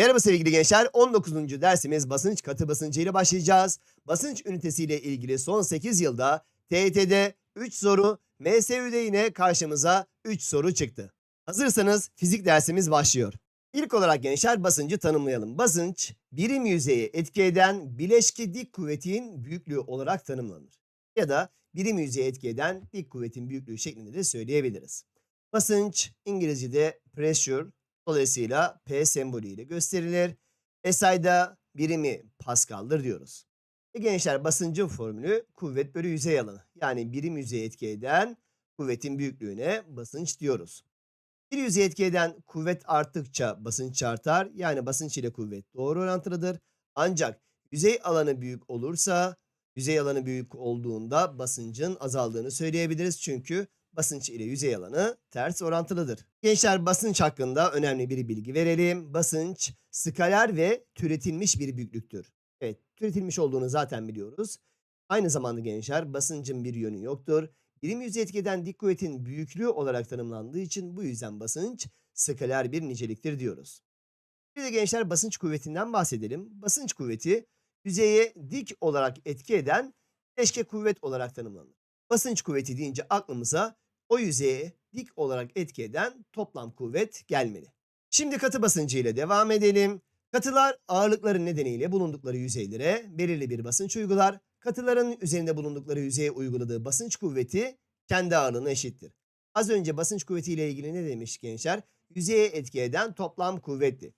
Merhaba sevgili gençler. 19. dersimiz basınç katı basıncı ile başlayacağız. Basınç ünitesiyle ilgili son 8 yılda TYT'de 3 soru, MSÜ'de yine karşımıza 3 soru çıktı. Hazırsanız fizik dersimiz başlıyor. İlk olarak gençler basıncı tanımlayalım. Basınç, birim yüzeye etki eden bileşki dik kuvvetin büyüklüğü olarak tanımlanır. Ya da birim yüzeye etki eden dik kuvvetin büyüklüğü şeklinde de söyleyebiliriz. Basınç İngilizce'de pressure, Dolayısıyla P sembolüyle gösterilir. SI'da birimi Pascal'dır diyoruz. E gençler basıncın formülü kuvvet bölü yüzey alanı. Yani birim yüzeye etki eden kuvvetin büyüklüğüne basınç diyoruz. Bir yüzeye etki eden kuvvet arttıkça basınç artar. Yani basınç ile kuvvet doğru orantılıdır. Ancak yüzey alanı büyük olursa yüzey alanı büyük olduğunda basıncın azaldığını söyleyebiliriz. Çünkü basınç ile yüzey alanı ters orantılıdır. Gençler basınç hakkında önemli bir bilgi verelim. Basınç skaler ve türetilmiş bir büyüklüktür. Evet, türetilmiş olduğunu zaten biliyoruz. Aynı zamanda gençler basıncın bir yönü yoktur. Birim yüzey etkeden dik kuvvetin büyüklüğü olarak tanımlandığı için bu yüzden basınç skaler bir niceliktir diyoruz. Bir de gençler basınç kuvvetinden bahsedelim. Basınç kuvveti yüzeye dik olarak etki eden eşke kuvvet olarak tanımlanır. Basınç kuvveti deyince aklımıza o yüzeye dik olarak etki eden toplam kuvvet gelmeli. Şimdi katı basıncı ile devam edelim. Katılar ağırlıkları nedeniyle bulundukları yüzeylere belirli bir basınç uygular. Katıların üzerinde bulundukları yüzeye uyguladığı basınç kuvveti kendi ağırlığına eşittir. Az önce basınç kuvveti ile ilgili ne demiş gençler? Yüzeye etki eden toplam kuvvetti.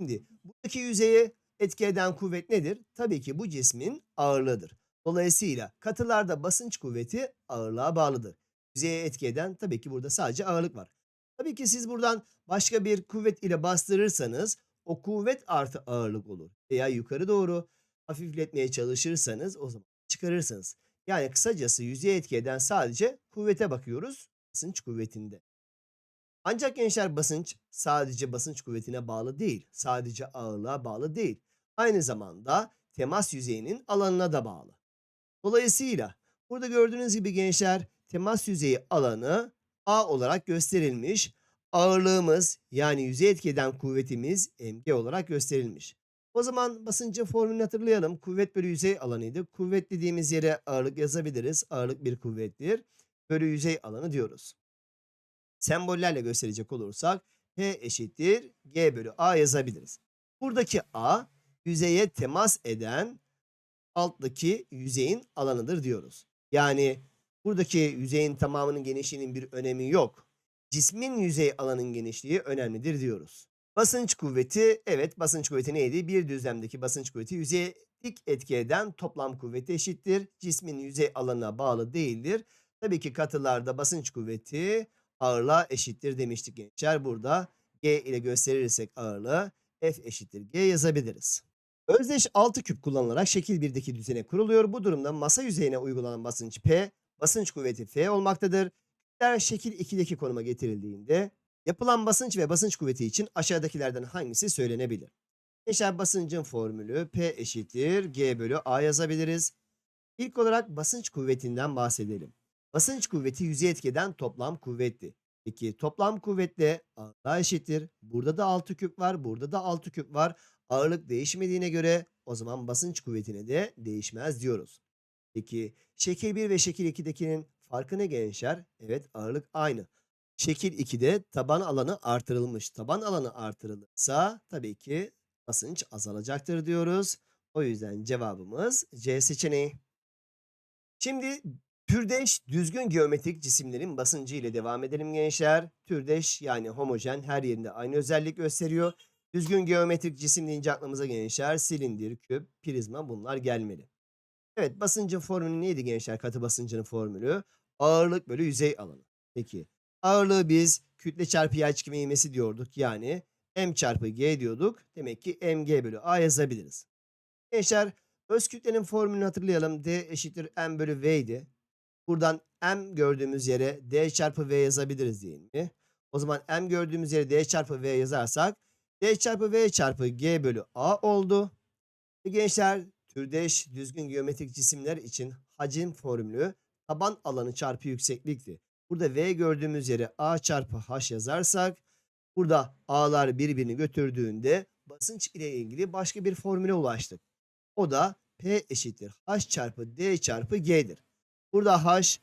Şimdi buradaki yüzeye etki eden kuvvet nedir? Tabii ki bu cismin ağırlığıdır. Dolayısıyla katılarda basınç kuvveti ağırlığa bağlıdır. Yüzeye etki eden tabii ki burada sadece ağırlık var. Tabii ki siz buradan başka bir kuvvet ile bastırırsanız o kuvvet artı ağırlık olur. Veya yukarı doğru hafifletmeye çalışırsanız o zaman çıkarırsınız. Yani kısacası yüzeye etki eden sadece kuvvete bakıyoruz basınç kuvvetinde. Ancak gençler basınç sadece basınç kuvvetine bağlı değil. Sadece ağırlığa bağlı değil. Aynı zamanda temas yüzeyinin alanına da bağlı. Dolayısıyla burada gördüğünüz gibi gençler temas yüzeyi alanı A olarak gösterilmiş. Ağırlığımız yani yüzey etki eden kuvvetimiz mg olarak gösterilmiş. O zaman basıncın formülünü hatırlayalım. Kuvvet bölü yüzey alanıydı. Kuvvet dediğimiz yere ağırlık yazabiliriz. Ağırlık bir kuvvettir. Bölü yüzey alanı diyoruz. Sembollerle gösterecek olursak P eşittir G bölü A yazabiliriz. Buradaki A yüzeye temas eden alttaki yüzeyin alanıdır diyoruz. Yani buradaki yüzeyin tamamının genişliğinin bir önemi yok. Cismin yüzey alanın genişliği önemlidir diyoruz. Basınç kuvveti, evet basınç kuvveti neydi? Bir düzlemdeki basınç kuvveti yüzeye dik etki eden toplam kuvveti eşittir. Cismin yüzey alanına bağlı değildir. Tabii ki katılarda basınç kuvveti ağırlığa eşittir demiştik gençler. Burada G ile gösterirsek ağırlığı F eşittir G yazabiliriz. Özdeş 6 küp kullanılarak şekil 1'deki düzene kuruluyor. Bu durumda masa yüzeyine uygulanan basınç P, basınç kuvveti F olmaktadır. Küpler şekil 2'deki konuma getirildiğinde yapılan basınç ve basınç kuvveti için aşağıdakilerden hangisi söylenebilir? Gençler basıncın formülü P eşittir G bölü A yazabiliriz. İlk olarak basınç kuvvetinden bahsedelim. Basınç kuvveti yüzey etkeden toplam kuvvetti. Peki toplam kuvvetle ağırlığa eşittir. Burada da 6 küp var, burada da 6 küp var. Ağırlık değişmediğine göre o zaman basınç kuvvetine de değişmez diyoruz. Peki şekil 1 ve şekil 2'dekinin farkı ne gençler? Evet ağırlık aynı. Şekil 2'de taban alanı artırılmış. Taban alanı artırılırsa tabii ki basınç azalacaktır diyoruz. O yüzden cevabımız C seçeneği. Şimdi türdeş düzgün geometrik cisimlerin basıncı ile devam edelim gençler. Türdeş yani homojen her yerinde aynı özellik gösteriyor. Düzgün geometrik cisim deyince aklımıza gençler silindir, küp, prizma bunlar gelmeli. Evet basıncın formülü neydi gençler? Katı basıncının formülü ağırlık bölü yüzey alanı. Peki ağırlığı biz kütle çarpı yay çekimi ivmesi diyorduk. Yani m çarpı g diyorduk. Demek ki mg bölü a yazabiliriz. Gençler öz kütlenin formülünü hatırlayalım. d eşittir m bölü v idi. Buradan m gördüğümüz yere d çarpı v yazabiliriz değil mi? O zaman m gördüğümüz yere d çarpı v yazarsak d çarpı v çarpı g bölü a oldu. Gençler türdeş düzgün geometrik cisimler için hacim formülü taban alanı çarpı yükseklikti. Burada v gördüğümüz yere a çarpı h yazarsak burada a'lar birbirini götürdüğünde basınç ile ilgili başka bir formüle ulaştık. O da P eşittir H çarpı D çarpı G'dir. Burada H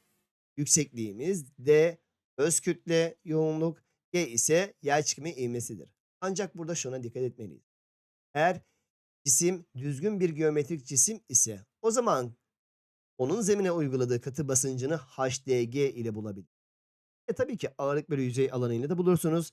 yüksekliğimiz, D öz kütle yoğunluk, G ise yer çekimi ivmesidir. Ancak burada şuna dikkat etmeliyiz. Eğer cisim düzgün bir geometrik cisim ise o zaman onun zemine uyguladığı katı basıncını HDG ile bulabilir. E tabii ki ağırlık bölü yüzey alanıyla da bulursunuz.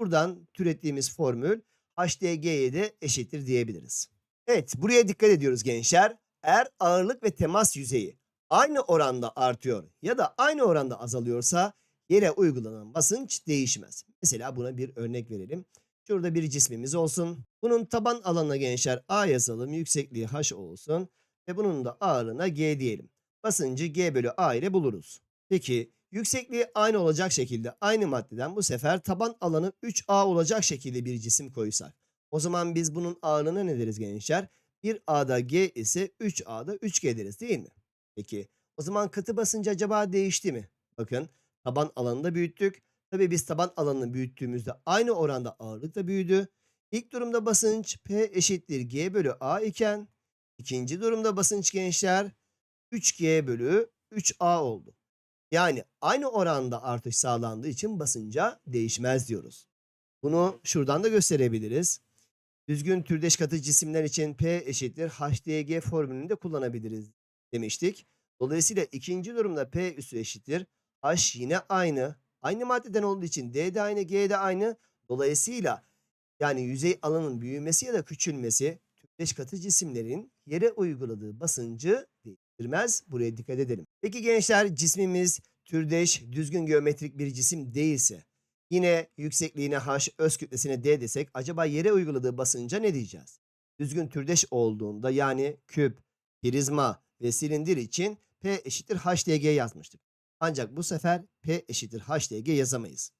Buradan türettiğimiz formül HDG'ye de eşittir diyebiliriz. Evet buraya dikkat ediyoruz gençler. Eğer ağırlık ve temas yüzeyi aynı oranda artıyor ya da aynı oranda azalıyorsa yere uygulanan basınç değişmez. Mesela buna bir örnek verelim. Şurada bir cismimiz olsun. Bunun taban alanına gençler A yazalım. Yüksekliği H olsun. Ve bunun da ağırlığına G diyelim. Basıncı G bölü A ile buluruz. Peki yüksekliği aynı olacak şekilde aynı maddeden bu sefer taban alanı 3A olacak şekilde bir cisim koysak. O zaman biz bunun ağırlığına ne deriz gençler? 1A'da G ise 3A'da 3G deriz değil mi? Peki o zaman katı basıncı acaba değişti mi? Bakın taban alanını da büyüttük. Tabii biz taban alanını büyüttüğümüzde aynı oranda ağırlık da büyüdü. İlk durumda basınç P eşittir G bölü A iken ikinci durumda basınç gençler 3G bölü 3A oldu. Yani aynı oranda artış sağlandığı için basınca değişmez diyoruz. Bunu şuradan da gösterebiliriz. Düzgün türdeş katı cisimler için P eşittir HDG formülünü de kullanabiliriz demiştik. Dolayısıyla ikinci durumda P üssü eşittir. H yine aynı. Aynı maddeden olduğu için D de aynı, G de aynı. Dolayısıyla yani yüzey alanın büyümesi ya da küçülmesi türdeş katı cisimlerin yere uyguladığı basıncı değiştirmez. Buraya dikkat edelim. Peki gençler cismimiz türdeş, düzgün geometrik bir cisim değilse yine yüksekliğine H, öz kütlesine D desek acaba yere uyguladığı basınca ne diyeceğiz? Düzgün türdeş olduğunda yani küp, prizma ve silindir için P eşittir HDG yazmıştık. Ancak bu sefer P eşittir HDG yazamayız.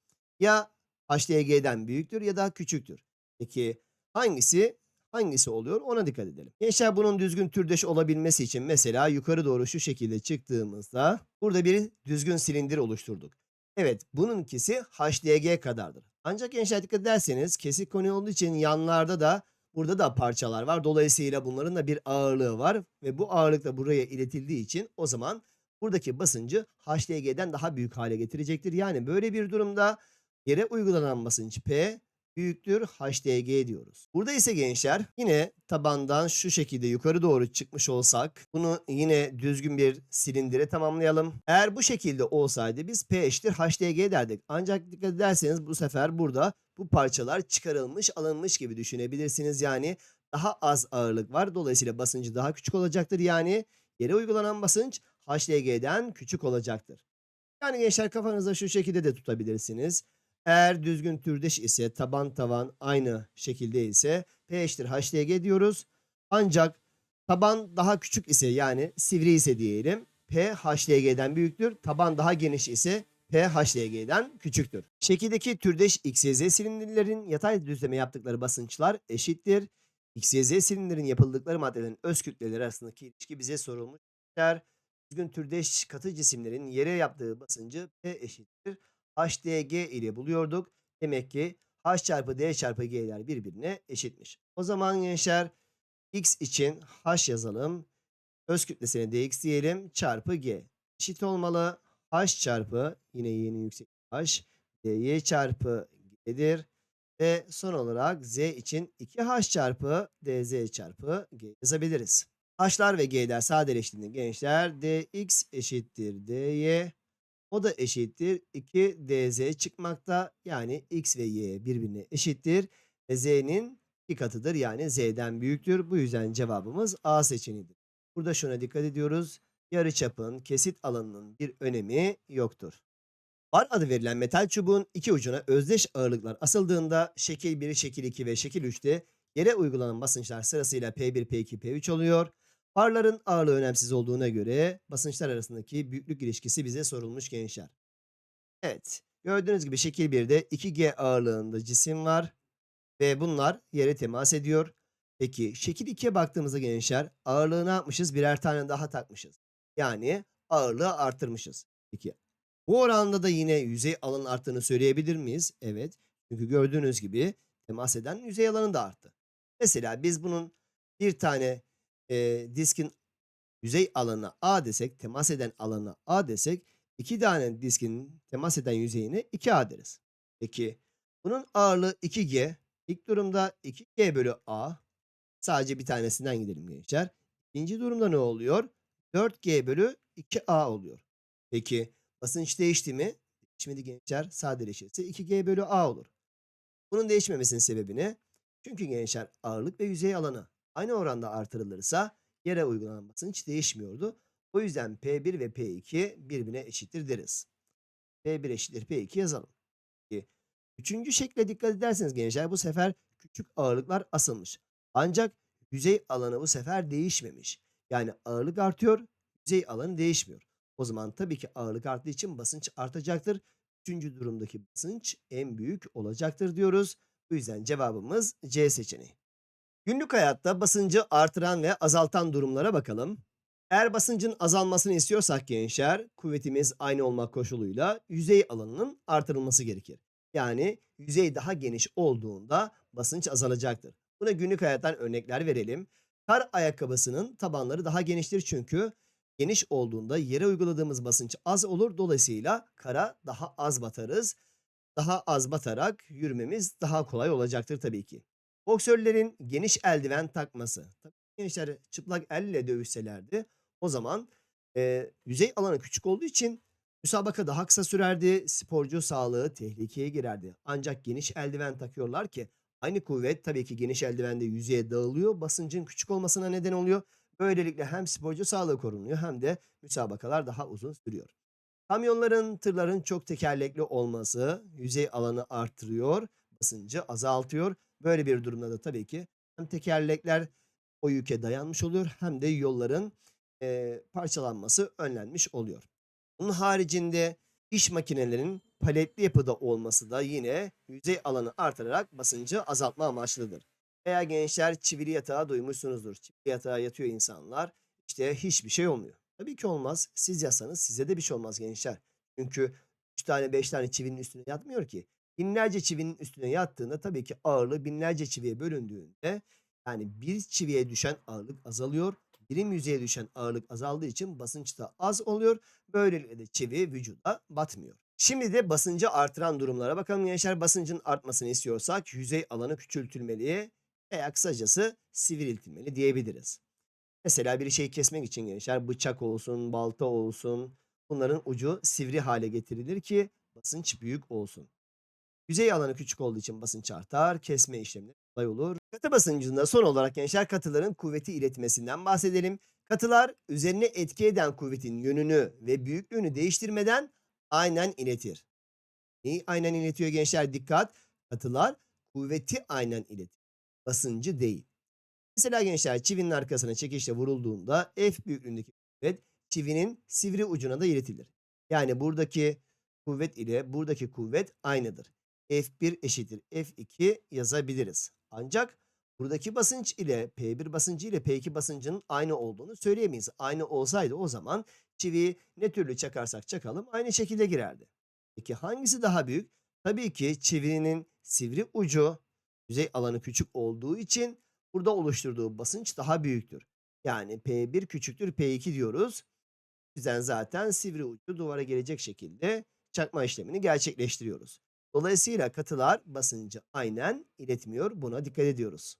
Ya HDG'den büyüktür ya da küçüktür. Peki hangisi hangisi oluyor ona dikkat edelim. Gençler bunun düzgün türdeş olabilmesi için mesela yukarı doğru şu şekilde çıktığımızda burada bir düzgün silindir oluşturduk. Evet bununkisi HDG kadardır. Ancak gençler dikkat ederseniz kesik konu olduğu için yanlarda da burada da parçalar var. Dolayısıyla bunların da bir ağırlığı var ve bu ağırlık da buraya iletildiği için o zaman buradaki basıncı HDG'den daha büyük hale getirecektir. Yani böyle bir durumda yere uygulanan basınç P büyüktür HDG diyoruz. Burada ise gençler yine tabandan şu şekilde yukarı doğru çıkmış olsak bunu yine düzgün bir silindire tamamlayalım. Eğer bu şekilde olsaydı biz P eşittir HDG derdik. Ancak dikkat ederseniz bu sefer burada bu parçalar çıkarılmış alınmış gibi düşünebilirsiniz. Yani daha az ağırlık var. Dolayısıyla basıncı daha küçük olacaktır. Yani yere uygulanan basınç HDG'den küçük olacaktır. Yani gençler kafanızda şu şekilde de tutabilirsiniz. Eğer düzgün türdeş ise taban tavan aynı şekilde ise P eşittir HDG diyoruz. Ancak taban daha küçük ise yani sivri ise diyelim P HDG'den büyüktür. Taban daha geniş ise P HDG'den küçüktür. Şekildeki türdeş XYZ silindirlerin yatay düzleme yaptıkları basınçlar eşittir. XYZ silindirin yapıldıkları maddelerin öz kütleleri arasındaki ilişki bize sorulmuş. Düzgün türdeş katı cisimlerin yere yaptığı basıncı P eşittir. HDG ile buluyorduk. Demek ki H çarpı D çarpı G'ler birbirine eşitmiş. O zaman gençler X için H yazalım. Öz kütlesine dx diyelim çarpı G. Eşit olmalı. H çarpı yine yeni yüksek H. dy çarpı G'dir. Ve son olarak Z için 2H çarpı dz çarpı G yazabiliriz. H'lar ve G'ler sadeleştiğinde gençler dx eşittir dy. O da eşittir 2 dz çıkmakta. Yani x ve y birbirine eşittir. Ve z'nin iki katıdır yani z'den büyüktür. Bu yüzden cevabımız A seçeneğidir. Burada şuna dikkat ediyoruz. Yarıçapın kesit alanının bir önemi yoktur. Bar adı verilen metal çubuğun iki ucuna özdeş ağırlıklar asıldığında şekil 1, şekil 2 ve şekil 3'te yere uygulanan basınçlar sırasıyla P1, P2, P3 oluyor. Barların ağırlığı önemsiz olduğuna göre basınçlar arasındaki büyüklük ilişkisi bize sorulmuş gençler. Evet gördüğünüz gibi şekil 1'de 2G ağırlığında cisim var ve bunlar yere temas ediyor. Peki şekil 2'ye baktığımızda gençler ağırlığı ne yapmışız? Birer tane daha takmışız. Yani ağırlığı arttırmışız. Peki bu oranda da yine yüzey alanın arttığını söyleyebilir miyiz? Evet. Çünkü gördüğünüz gibi temas eden yüzey alanı da arttı. Mesela biz bunun bir tane eee, diskin yüzey alanına A desek, temas eden alanına A desek, iki tane diskin temas eden yüzeyine 2A deriz. Peki bunun ağırlığı 2G. İlk durumda 2G bölü A. Sadece bir tanesinden gidelim gençler. İkinci durumda ne oluyor? 4G bölü 2A oluyor. Peki basınç değişti mi? Değişmedi gençler. Sadeleşirse 2G bölü A olur. Bunun değişmemesinin sebebi ne? Çünkü gençler ağırlık ve yüzey alanı aynı oranda artırılırsa yere uygulanan basınç değişmiyordu. O yüzden P1 ve P2 birbirine eşittir deriz. P1 eşittir P2 yazalım. Üçüncü şekle dikkat ederseniz gençler bu sefer küçük ağırlıklar asılmış. Ancak yüzey alanı bu sefer değişmemiş. Yani ağırlık artıyor, yüzey alanı değişmiyor. O zaman tabii ki ağırlık arttığı için basınç artacaktır. Üçüncü durumdaki basınç en büyük olacaktır diyoruz. Bu yüzden cevabımız C seçeneği. Günlük hayatta basıncı artıran ve azaltan durumlara bakalım. Eğer basıncın azalmasını istiyorsak gençler, kuvvetimiz aynı olmak koşuluyla yüzey alanının artırılması gerekir. Yani yüzey daha geniş olduğunda basınç azalacaktır. Buna günlük hayattan örnekler verelim. Kar ayakkabısının tabanları daha geniştir çünkü geniş olduğunda yere uyguladığımız basınç az olur. Dolayısıyla kara daha az batarız. Daha az batarak yürümemiz daha kolay olacaktır tabii ki. Boksörlerin geniş eldiven takması. Tabii gençler çıplak elle dövüşselerdi o zaman eee, yüzey alanı küçük olduğu için müsabaka daha kısa sürerdi. Sporcu sağlığı tehlikeye girerdi. Ancak geniş eldiven takıyorlar ki aynı kuvvet tabii ki geniş eldivende yüzeye dağılıyor. Basıncın küçük olmasına neden oluyor. Böylelikle hem sporcu sağlığı korunuyor hem de müsabakalar daha uzun sürüyor. Kamyonların, tırların çok tekerlekli olması yüzey alanı artırıyor, basıncı azaltıyor. Böyle bir durumda da tabii ki hem tekerlekler o yüke dayanmış oluyor hem de yolların eee, parçalanması önlenmiş oluyor. Bunun haricinde iş makinelerinin paletli yapıda olması da yine yüzey alanı artırarak basıncı azaltma amaçlıdır. Veya gençler çivili yatağa duymuşsunuzdur. Çivili yatağa yatıyor insanlar. İşte hiçbir şey olmuyor. Tabii ki olmaz. Siz yatsanız size de bir şey olmaz gençler. Çünkü 3 tane 5 tane çivinin üstüne yatmıyor ki. Binlerce çivinin üstüne yattığında tabii ki ağırlığı binlerce çiviye bölündüğünde yani bir çiviye düşen ağırlık azalıyor. Birim yüzeye düşen ağırlık azaldığı için basınç da az oluyor. Böylelikle de çivi vücuda batmıyor. Şimdi de basıncı artıran durumlara bakalım gençler. Basıncın artmasını istiyorsak yüzey alanı küçültülmeli veya kısacası sivriltilmeli diyebiliriz. Mesela bir şeyi kesmek için gençler bıçak olsun, balta olsun bunların ucu sivri hale getirilir ki basınç büyük olsun. Yüzey alanı küçük olduğu için basınç artar, kesme işlemleri kolay olur. Katı basıncında son olarak gençler katıların kuvveti iletmesinden bahsedelim. Katılar üzerine etki eden kuvvetin yönünü ve büyüklüğünü değiştirmeden aynen iletir. Neyi aynen iletiyor gençler? Dikkat! Katılar kuvveti aynen iletir. Basıncı değil. Mesela gençler çivinin arkasına çekişle vurulduğunda F büyüklüğündeki kuvvet çivinin sivri ucuna da iletilir. Yani buradaki kuvvet ile buradaki kuvvet aynıdır. F1 eşittir F2 yazabiliriz. Ancak buradaki basınç ile P1 basıncı ile P2 basıncının aynı olduğunu söyleyemeyiz. Aynı olsaydı o zaman çiviyi ne türlü çakarsak çakalım aynı şekilde girerdi. Peki hangisi daha büyük? Tabii ki çivinin sivri ucu yüzey alanı küçük olduğu için burada oluşturduğu basınç daha büyüktür. Yani P1 küçüktür P2 diyoruz. O yüzden zaten sivri ucu duvara gelecek şekilde çakma işlemini gerçekleştiriyoruz. Dolayısıyla katılar basıncı aynen iletmiyor. Buna dikkat ediyoruz.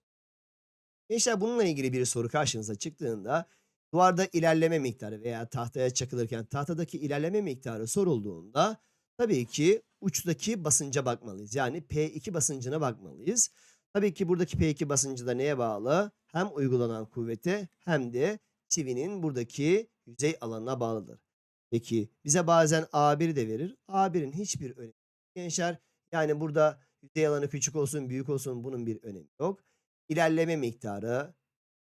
Gençler bununla ilgili bir soru karşınıza çıktığında duvarda ilerleme miktarı veya tahtaya çakılırken tahtadaki ilerleme miktarı sorulduğunda tabii ki uçtaki basınca bakmalıyız. Yani P2 basıncına bakmalıyız. Tabii ki buradaki P2 basıncı da neye bağlı? Hem uygulanan kuvvete hem de çivinin buradaki yüzey alanına bağlıdır. Peki bize bazen A1 de verir. A1'in hiçbir önemi. Gençler yani burada yüzey alanı küçük olsun büyük olsun bunun bir önemi yok. İlerleme miktarı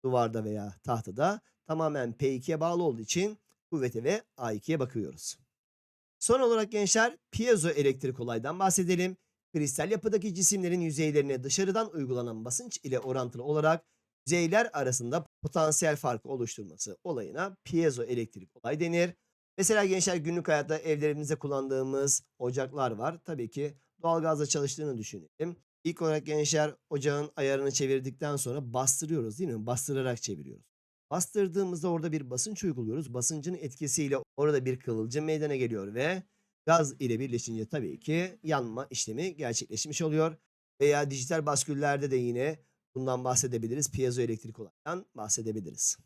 duvarda veya tahtada tamamen P2'ye bağlı olduğu için kuvvete ve A2'ye bakıyoruz. Son olarak gençler piezo elektrik olaydan bahsedelim. Kristal yapıdaki cisimlerin yüzeylerine dışarıdan uygulanan basınç ile orantılı olarak yüzeyler arasında potansiyel farkı oluşturması olayına piezo elektrik olay denir. Mesela gençler günlük hayatta evlerimizde kullandığımız ocaklar var. Tabii ki doğalgazla çalıştığını düşünelim. İlk olarak gençler ocağın ayarını çevirdikten sonra bastırıyoruz değil mi? Bastırarak çeviriyoruz. Bastırdığımızda orada bir basınç uyguluyoruz. Basıncın etkisiyle orada bir kıvılcım meydana geliyor ve gaz ile birleşince tabii ki yanma işlemi gerçekleşmiş oluyor. Veya dijital basküllerde de yine bundan bahsedebiliriz. Piezoelektrik olaydan bahsedebiliriz.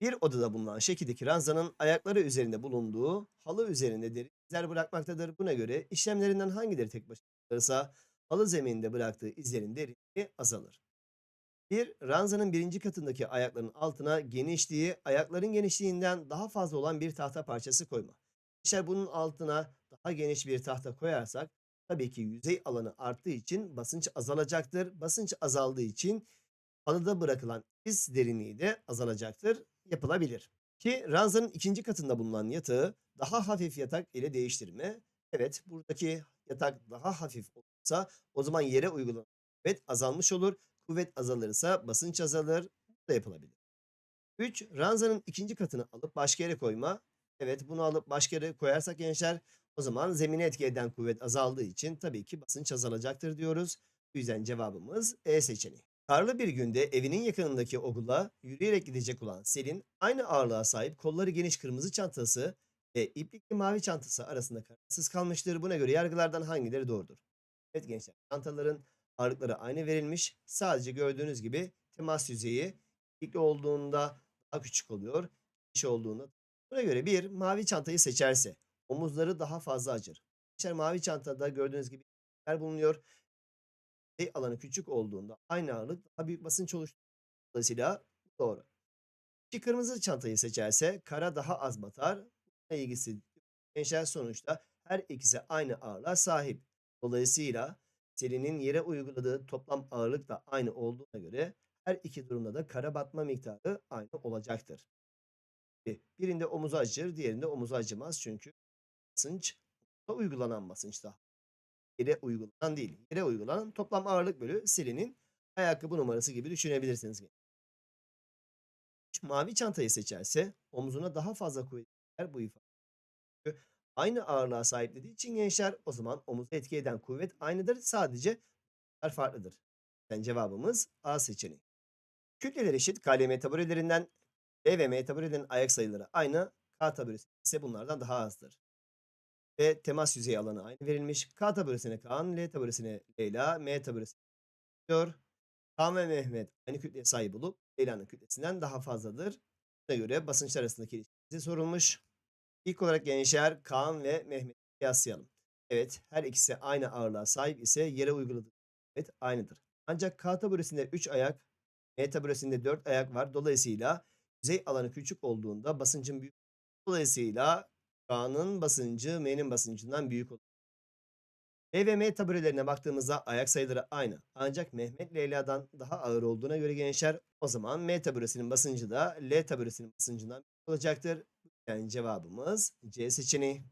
Bir odada bulunan şekildeki ranzanın ayakları üzerinde bulunduğu halı üzerinde derin izler bırakmaktadır. Buna göre işlemlerinden hangileri tek başına kalırsa halı zemininde bıraktığı izlerin derinliği azalır. Bir, ranzanın birinci katındaki ayakların altına genişliği ayakların genişliğinden daha fazla olan bir tahta parçası koyma. İşte bunun altına daha geniş bir tahta koyarsak tabii ki yüzey alanı arttığı için basınç azalacaktır. Basınç azaldığı için halıda bırakılan iz derinliği de azalacaktır. Yapılabilir. Ki ranzanın ikinci katında bulunan yatağı daha hafif yatak ile değiştirme. Evet buradaki yatak daha hafif olursa o zaman yere uygulanan kuvvet azalmış olur. Kuvvet azalırsa basınç azalır. Bu da yapılabilir. 3. Ranzanın ikinci katını alıp başka yere koyma. Evet bunu alıp başka yere koyarsak gençler o zaman zemine etki eden kuvvet azaldığı için tabii ki basınç azalacaktır diyoruz. Bu yüzden cevabımız E seçeneği. Karlı bir günde evinin yakınındaki okula yürüyerek gidecek olan Selin aynı ağırlığa sahip kolları geniş kırmızı çantası ve iplikli mavi çantası arasında kararsız kalmıştır. Buna göre yargılardan hangileri doğrudur? Evet gençler çantaların ağırlıkları aynı verilmiş. Sadece gördüğünüz gibi temas yüzeyi iplikli olduğunda daha küçük oluyor. Geniş olduğunda. Buna göre bir mavi çantayı seçerse omuzları daha fazla acır. Gençler mavi çantada gördüğünüz gibi yer bulunuyor yüzey alanı küçük olduğunda aynı ağırlık daha büyük basınç oluşturur. Dolayısıyla doğru. Ki kırmızı çantayı seçerse kara daha az batar. Bununla ilgisi gençler sonuçta her ikisi aynı ağırlığa sahip. Dolayısıyla serinin yere uyguladığı toplam ağırlık da aynı olduğuna göre her iki durumda da kara batma miktarı aynı olacaktır. Birinde omuzu acır, diğerinde omuzu acımaz çünkü basınç uygulanan basınç daha yere uygulanan değil. Yere uygulanan toplam ağırlık bölü serinin ayakkabı numarası gibi düşünebilirsiniz. Mavi çantayı seçerse omzuna daha fazla kuvvet yer bu ifade. Aynı ağırlığa sahip için gençler o zaman omuzu etki eden kuvvet aynıdır. Sadece farklıdır. Yani cevabımız A seçeneği. Kütleler eşit KLM taburelerinden B ve M taburelerin ayak sayıları aynı. K taburesi ise bunlardan daha azdır ve temas yüzeyi alanı aynı verilmiş. K taburesine Kaan, L taburesine Leyla, M taburesine diyor. Kaan ve Mehmet aynı kütleye sahip olup Leyla'nın kütlesinden daha fazladır. Buna göre basınçlar arasındaki ilişkisi sorulmuş. İlk olarak gençler Kaan ve Mehmet'i kıyaslayalım. Evet her ikisi aynı ağırlığa sahip ise yere uyguladığı evet aynıdır. Ancak K taburesinde 3 ayak, M taburesinde 4 ayak var. Dolayısıyla yüzey alanı küçük olduğunda basıncın büyük. Dolayısıyla K'nın basıncı M'nin basıncından büyük olur. L ve M taburelerine baktığımızda ayak sayıları aynı. Ancak Mehmet Leyla'dan daha ağır olduğuna göre gençler o zaman M taburesinin basıncı da L taburesinin basıncından büyük olacaktır. Yani cevabımız C seçeneği.